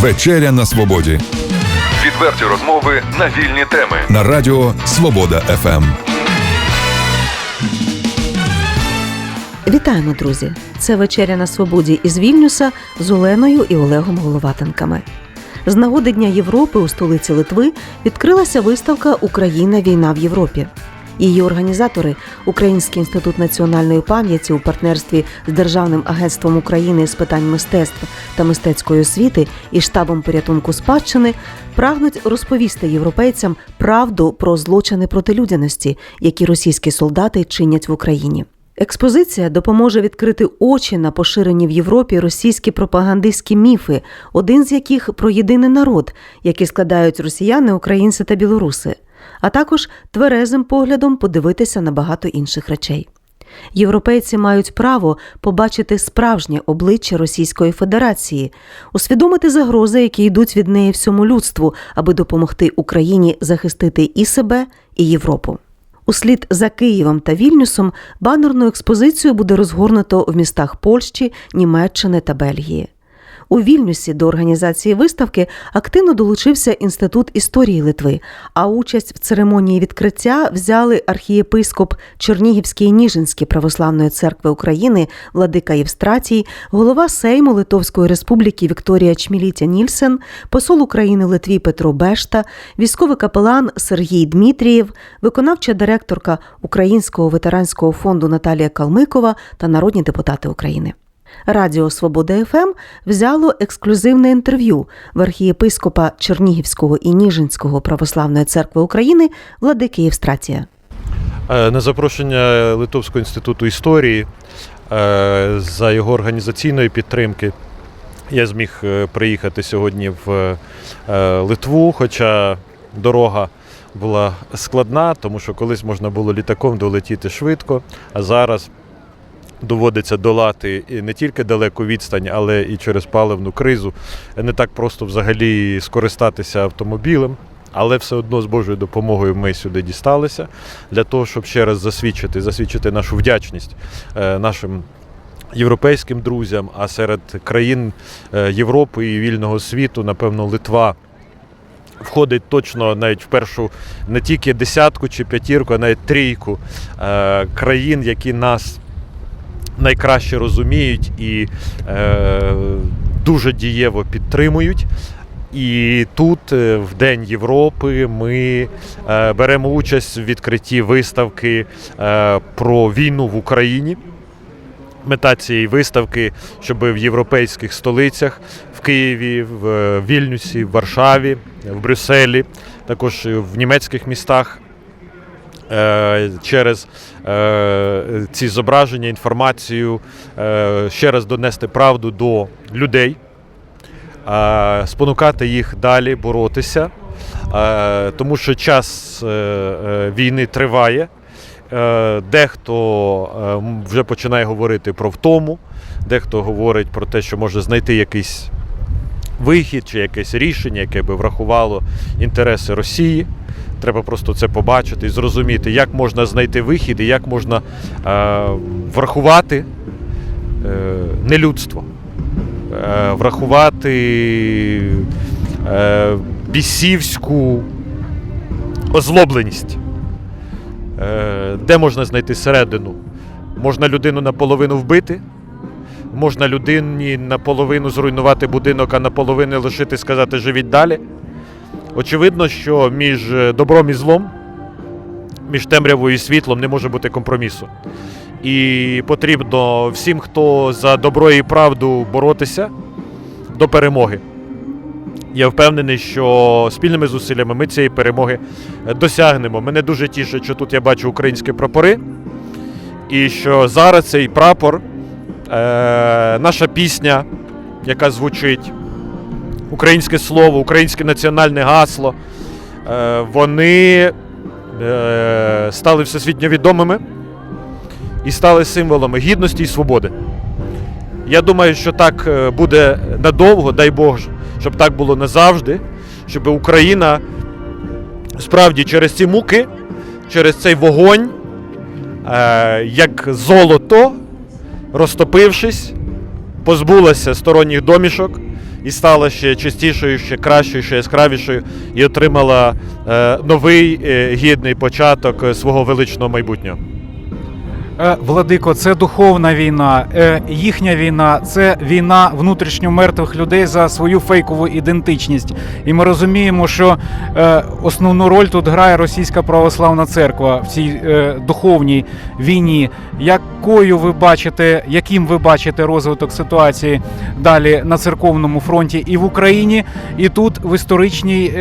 Вечеря на свободі Відверті розмови на вільні теми. на радіо Свобода. ФМ. Вітаємо, друзі! Це вечеря на свободі із Вільнюса з Оленою і Олегом Головатенками. З нагоди Дня Європи у столиці Литви відкрилася виставка Україна війна в Європі. Її організатори Український інститут національної пам'яті у партнерстві з Державним агентством України з питань мистецтв та мистецької освіти і штабом порятунку спадщини прагнуть розповісти європейцям правду про злочини проти людяності, які російські солдати чинять в Україні. Експозиція допоможе відкрити очі на поширені в Європі російські пропагандистські міфи, один з яких про єдиний народ, який складають росіяни, українці та білоруси, а також тверезим поглядом подивитися на багато інших речей. Європейці мають право побачити справжнє обличчя Російської Федерації, усвідомити загрози, які йдуть від неї всьому людству, аби допомогти Україні захистити і себе, і Європу. Услід за Києвом та Вільнюсом банерну експозицію буде розгорнуто в містах Польщі, Німеччини та Бельгії. У Вільнюсі до організації виставки активно долучився Інститут історії Литви, а участь в церемонії відкриття взяли архієпископ Чернігівської Ніжинської православної церкви України Владика Євстратій, голова Сейму Литовської Республіки Вікторія Чмілітя Нільсен, посол України Литві Петро Бешта, військовий капелан Сергій Дмитрієв, виконавча директорка Українського ветеранського фонду Наталія Калмикова та народні депутати України. Радіо Свобода ФМ взяло ексклюзивне інтерв'ю в архієпископа Чернігівського і Ніжинського православної церкви України Владики Євстратія. Е, На запрошення Литовського інституту історії е, за його організаційної підтримки я зміг е, приїхати сьогодні в Литву, хоча дорога була складна, тому що колись можна було літаком долетіти швидко, а зараз доводиться долати і не тільки далеку відстань, але і через паливну кризу. Не так просто взагалі скористатися автомобілем. Але все одно з Божою допомогою ми сюди дісталися для того, щоб ще раз засвідчити, засвідчити нашу вдячність е, нашим європейським друзям, а серед країн е, Європи і вільного світу, напевно, Литва входить точно навіть в першу не тільки десятку чи п'ятірку, а навіть трійку е, країн, які нас найкраще розуміють і е, дуже дієво підтримують. І тут, е, в День Європи, ми е, беремо участь в відкритті виставки е, про війну в Україні. Мета цієї виставки, щоб в європейських столицях, в Києві, в е, Вільнюсі, в Варшаві, в Брюсселі, також в німецьких містах через е, ці зображення, інформацію, е, ще раз донести правду до людей, е, спонукати їх далі боротися, е, тому що час е, е, війни триває. Е, Дехто е, вже починає говорити про втому, дехто говорить про те, що може знайти якийсь вихід чи якесь рішення, яке би врахувало інтереси Росії. Треба просто це побачити і зрозуміти, як можна знайти вихід і як можна е, врахувати е, нелюдство, е, врахувати е, бісівську озлобленість. Е, де можна знайти середину? Можна людину наполовину вбити, можна людині наполовину зруйнувати будинок, а наполовину лишити сказати живіть далі. Очевидно, що між е, добром і злом, між темрявою і світлом не може бути компромісу. І потрібно всім, хто за добро і правду боротися до перемоги. Я впевнений, що спільними зусиллями ми цієї перемоги е, досягнемо. Мене дуже тішить, що тут я бачу українські прапори, і що зараз цей прапор, е, наша пісня, яка звучить, українське слово, українське національне гасло, е, вони е, стали всесвітньо відомими і стали символами гідності і свободи. Я думаю, що так е, буде надовго, дай Бог, щоб так було назавжди, щоб Україна справді через ці муки, через цей вогонь, як золото, розтопившись, позбулася сторонніх домішок і стала ще чистішою, ще кращою, ще яскравішою, і отримала е, новий е, гідний початок е, свого величного майбутнього. Е, Владико, це духовна війна. Е, Їхня війна це війна внутрішньо мертвих людей за свою фейкову ідентичність. І ми розуміємо, що е, основну роль тут грає Російська православна церква в цій духовній війні. Якою ви бачите, яким ви бачите розвиток ситуації далі на церковному фронті і в Україні, і тут в історичній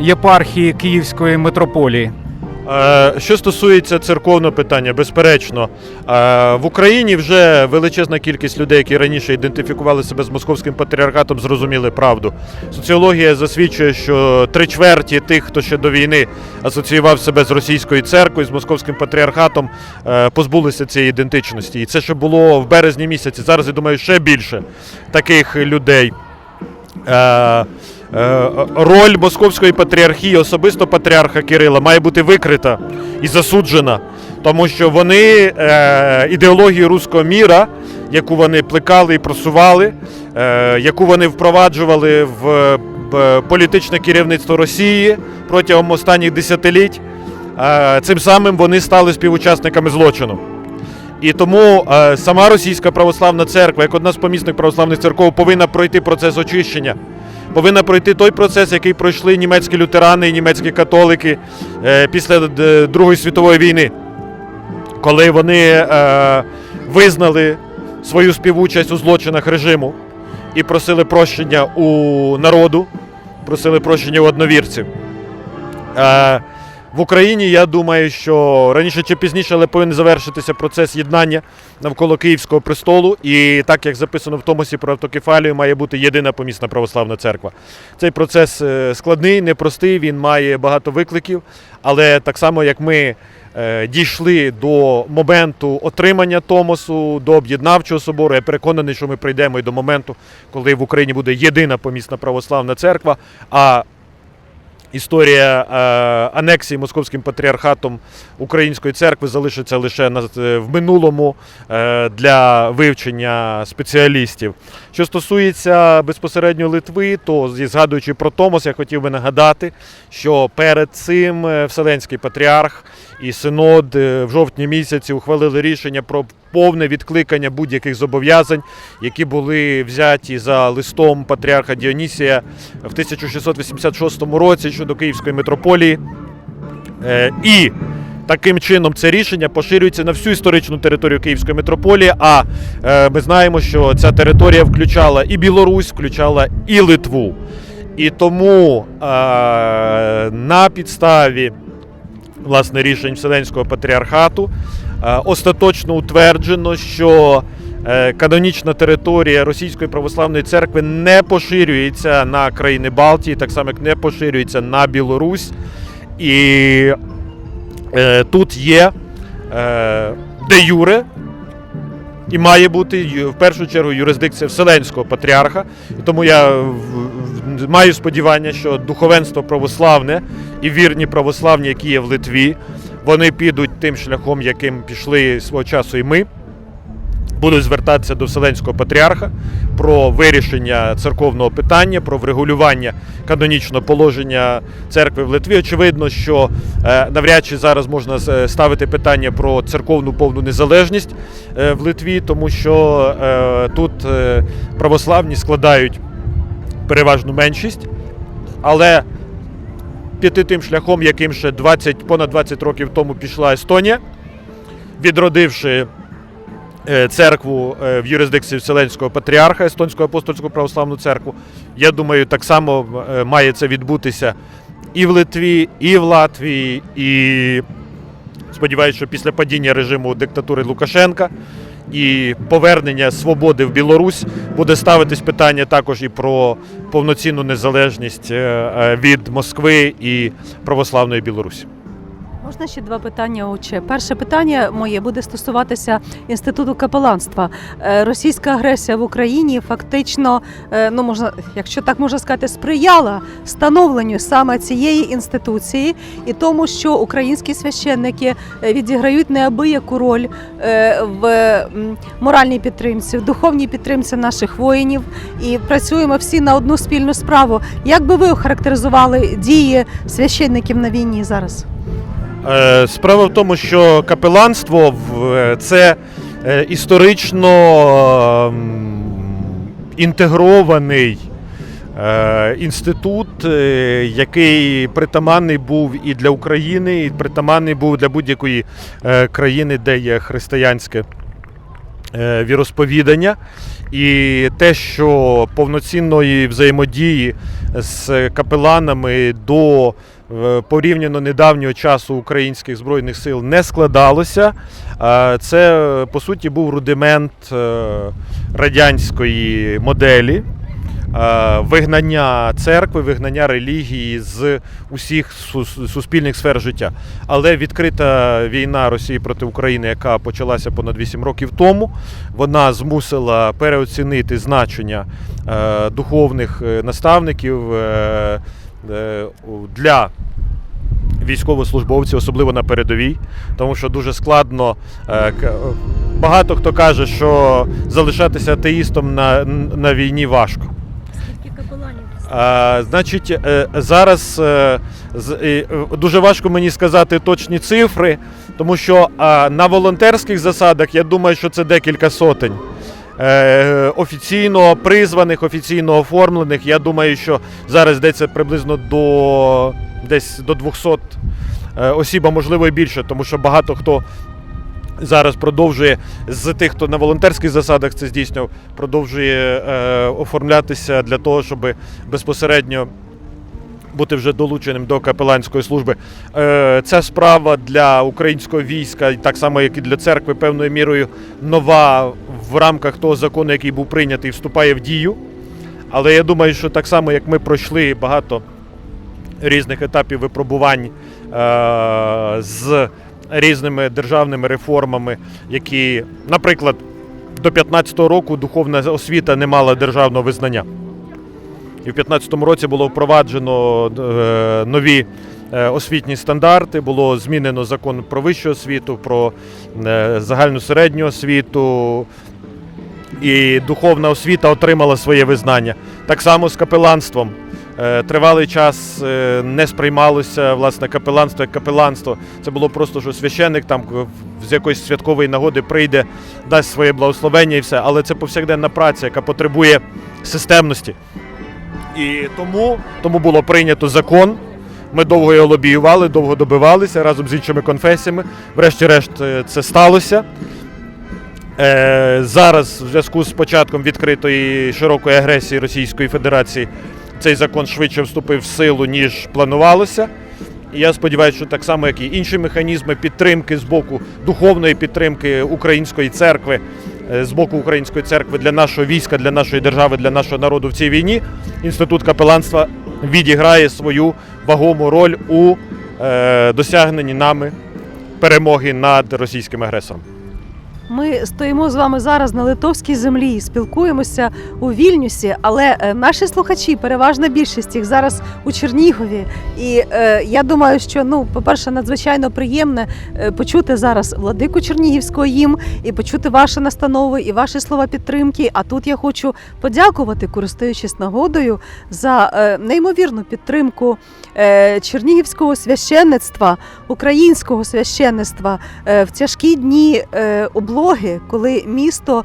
єпархії Київської митрополії? Е, Що стосується церковного питання, безперечно, е, в Україні вже величезна кількість людей, які раніше ідентифікували себе з московським патріархатом, зрозуміли правду. Соціологія засвідчує, що три чверті тих, хто ще до війни асоціював себе з російською церквою, з московським патріархатом, е, позбулися цієї ідентичності. І це ще було в березні місяці. Зараз я думаю, ще більше таких людей. Е, е, роль московської патріархії, особисто патріарха Кирила, має бути викрита і засуджена, тому що вони е, ідеологію руського міра, яку вони плекали і просували, яку вони впроваджували в, політичне керівництво Росії протягом останніх десятиліть, цим самим вони стали співучасниками злочину. І тому сама Російська православна церква, як одна з помісних православних церков, повинна пройти процес очищення. Повинна пройти той процес, який пройшли німецькі лютерани і німецькі католики е, після е, Другої світової війни, коли вони е, визнали свою співучасть у злочинах режиму і просили прощення у народу, просили прощення у одновірців. В Україні я думаю, що раніше чи пізніше, але повинен завершитися процес єднання навколо Київського престолу. І так як записано в Томосі про автокефалію, має бути єдина помісна православна церква. Цей процес е, складний, непростий, він має багато викликів, але так само як ми. е, Дійшли до моменту отримання Томосу, до об'єднавчого собору. Я переконаний, що ми прийдемо і до моменту, коли в Україні буде єдина помісна православна церква. А історія е, анексії московським патріархатом Української церкви залишиться лише на, е, в минулому е, для вивчення спеціалістів. Що стосується безпосередньо Литви, то згадуючи про Томос, я хотів би нагадати, що перед цим Вселенський патріарх і Синод е, в жовтні місяці ухвалили рішення про повне відкликання будь-яких зобов'язань, які були взяті за листом патріарха Діонісія в 1686 році щодо Київської митрополії. Е, І таким чином це рішення поширюється на всю історичну територію Київської митрополії. А е, ми знаємо, що ця територія включала і Білорусь, включала і Литву. І тому е, на підставі власне рішень Вселенського патріархату е, остаточно утверджено, що е, канонічна територія Російської православної церкви не поширюється на країни Балтії, так само як не поширюється на Білорусь. І е, тут є де юре. І має бути в першу чергу юрисдикція Вселенського патріарха. Тому я маю сподівання, що духовенство православне і вірні православні, які є в Литві, вони підуть тим шляхом, яким пішли свого часу і ми. Будуть звертатися до Вселенського патріарха про вирішення церковного питання, про врегулювання канонічного положення церкви в Литві. Очевидно, що е, навряд чи зараз можна ставити питання про церковну повну незалежність е, в Литві, тому що е, тут е, православні складають переважну меншість, але піти тим шляхом, яким ще 20, понад 20 років тому пішла Естонія, відродивши е, церкву е, в юрисдикції Вселенського патріарха, Естонську апостольську православну церкву. Я думаю, так само е, має це відбутися і в Литві, і в Латвії, і сподіваюся, що після падіння режиму диктатури Лукашенка і повернення свободи в Білорусь буде ставитись питання також і про повноцінну незалежність е, е, від Москви і православної Білорусі. Можна ще два питання, отче. Перше питання моє буде стосуватися інституту капеланства. Е, Російська агресія в Україні фактично, е, ну можна, якщо так можна сказати, сприяла становленню саме цієї інституції і тому, що українські священники е, відіграють неабияку роль в моральній підтримці, в духовній підтримці наших воїнів і працюємо всі на одну спільну справу. Як би ви охарактеризували дії священників на війні зараз? Е, Справа в тому, що капеланство е, це е, історично ем, інтегрований інститут, який притаманний був і для України, і притаманний був для будь-якої країни, де є християнське віросповідання. І те, що повноцінної взаємодії з капеланами до е, порівняно недавнього часу українських збройних сил не складалося. Е, Це е, по суті був рудимент е, радянської моделі. Е, Вигнання церкви, вигнання релігії з усіх суспільних сфер життя. Але відкрита війна Росії проти України, яка почалася понад 8 років тому, вона змусила переоцінити значення е, духовних е, наставників для військовослужбовців, особливо на передовій, тому що дуже складно. Багато хто каже, що залишатися атеїстом на, на війні важко. Значить, е, зараз е, е, дуже важко мені сказати точні цифри, тому що на волонтерських засадах я думаю, що це декілька сотень. Офіційно призваних, офіційно оформлених. Я думаю, що зараз йдеться приблизно до десь до 200 е, осіб, а можливо і більше, тому що багато хто зараз продовжує з тих, хто на волонтерських засадах це здійснював, продовжує е, оформлятися для того, щоб безпосередньо бути вже долученим до капеланської служби. Е, Ця справа для українського війська, так само як і для церкви, певною мірою нова в рамках того закону, який був прийнятий, вступає в дію. Але я думаю, що так само, як ми пройшли багато різних етапів випробувань е, з різними державними реформами, які, наприклад, до 15-го року духовна освіта не мала державного визнання. І в 15-му році було впроваджено е, нові е, освітні стандарти, було змінено закон про вищу освіту, про е, загальну середню освіту, і духовна освіта отримала своє визнання. Так само з капеланством. Е, Тривалий час е, не сприймалося власне капеланство як капеланство. Це було просто, що священник там з якоїсь святкової нагоди прийде, дасть своє благословення і все. Але це повсякденна праця, яка потребує системності. І тому, тому було прийнято закон. Ми довго його лобіювали, довго добивалися разом з іншими конфесіями. Врешті-решт е, це сталося. Зараз, в зв'язку з початком відкритої широкої агресії Російської Федерації, цей закон швидше вступив в силу, ніж планувалося. І я сподіваюся, що так само, як і інші механізми підтримки з боку духовної підтримки української церкви, е, з боку української церкви для нашого війська, для нашої держави, для нашого народу в цій війні, інститут капеланства відіграє свою вагому роль у е, досягненні нами перемоги над російським агресором. Ми стоїмо з вами зараз на литовській землі, спілкуємося у Вільнюсі, але е, наші слухачі, переважна більшість їх зараз у Чернігові. І е, я думаю, що ну, по-перше, надзвичайно приємне е, почути зараз владику Чернігівського їм і почути ваші настанови і ваші слова підтримки. А тут я хочу подякувати, користуючись нагодою, за е, неймовірну підтримку е, чернігівського священництва, українського священництва е, в тяжкі дні е, облоги, коли місто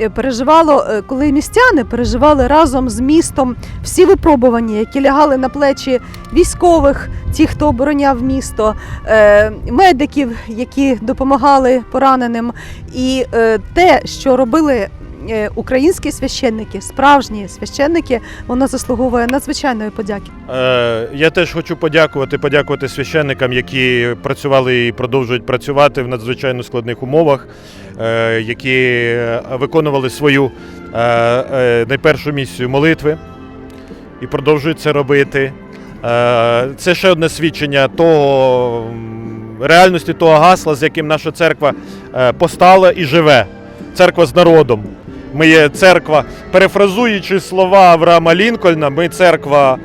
е, переживало, е, коли містяни переживали разом з містом всі випробування, які лягали на плечі військових, ті, хто обороняв місто, е, медиків, які допомагали пораненим, і те, що робили. Е, Українські священники, справжні священники, воно заслуговує надзвичайної подяки. Е, Я теж хочу подякувати, подякувати священникам, які працювали і продовжують працювати в надзвичайно складних умовах, е, які виконували свою найпершу місію молитви і продовжують це робити. Це ще одне свідчення того, реальності того гасла, з яким наша церква постала і живе. Церква з народом. Ми є церква, перефразуючи слова Авраама Лінкольна, ми церква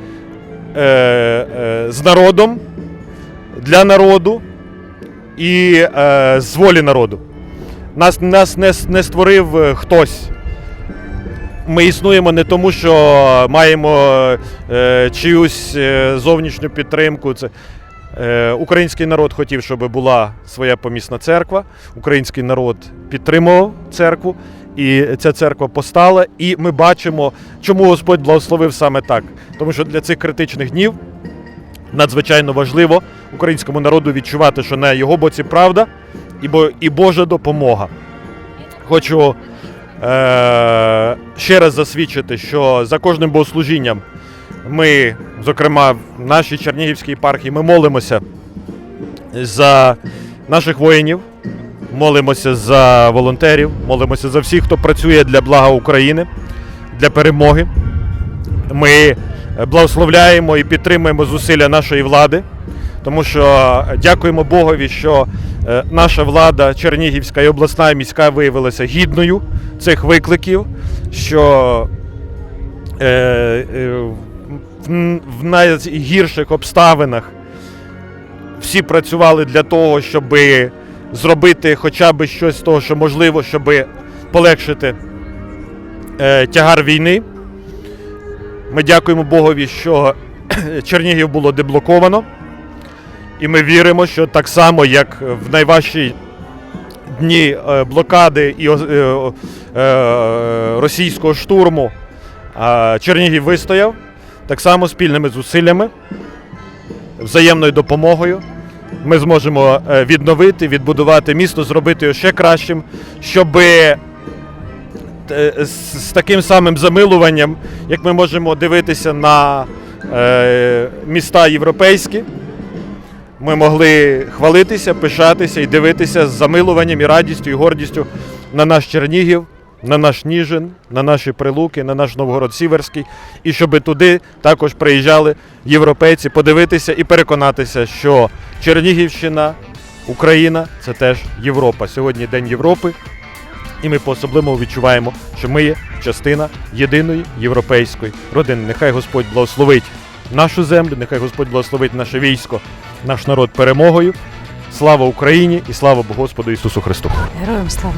е, е, з народом, для народу і е, з волі народу. Нас, нас не, не створив е, хтось. Ми існуємо не тому, що маємо е, чиюсь е, зовнішню підтримку. Це, е, український народ хотів, щоб була своя помісна церква. Український народ підтримував церкву, і ця церква постала. І ми бачимо, чому Господь благословив саме так. Тому що для цих критичних днів надзвичайно важливо українському народу відчувати, що на його боці правда і, бо, і Божа допомога. Хочу е, ще раз засвідчити, що за кожним богослужінням ми, зокрема, в нашій Чернігівській єпархії, ми молимося за наших воїнів, молимося за волонтерів, молимося за всіх, хто працює для блага України, для перемоги. Ми благословляємо і підтримуємо зусилля нашої влади, тому що дякуємо Богові, що е, наша влада Чернігівська і обласна і міська виявилася гідною цих викликів, що е, е, в, найгірших обставинах всі працювали для того, щоб зробити хоча б щось з того, що можливо, щоб полегшити е, тягар війни. Ми дякуємо Богові, що Чернігів було деблоковано. І ми віримо, що так само, як в найважчі дні е, блокади і е, е, російського штурму Чернігів вистояв, так само спільними зусиллями, взаємною допомогою. Ми зможемо е, відновити, відбудувати місто, зробити його ще кращим, щоб е, з таким самим замилуванням, як ми можемо дивитися на е, міста європейські, ми могли хвалитися, пишатися і дивитися з замилуванням і радістю і гордістю на наш Чернігів, на наш Ніжин, на наші Прилуки, на наш Новгород Сіверський, і щоб туди також приїжджали європейці подивитися і переконатися, що Чернігівщина, Україна це теж Європа. Сьогодні День Європи. І ми по-особливому відчуваємо, що ми є частина єдиної європейської родини. Нехай Господь благословить нашу землю, нехай Господь благословить наше військо, наш народ перемогою. Слава Україні і слава Господу Ісусу Христу! Героям слава!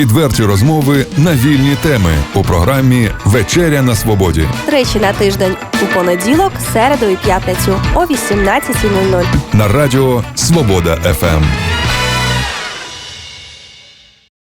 Відверті розмови на вільні теми у програмі Вечеря на свободі Тричі на тиждень у понеділок, середу і п'ятницю о 18.00. на радіо Свобода ФМ.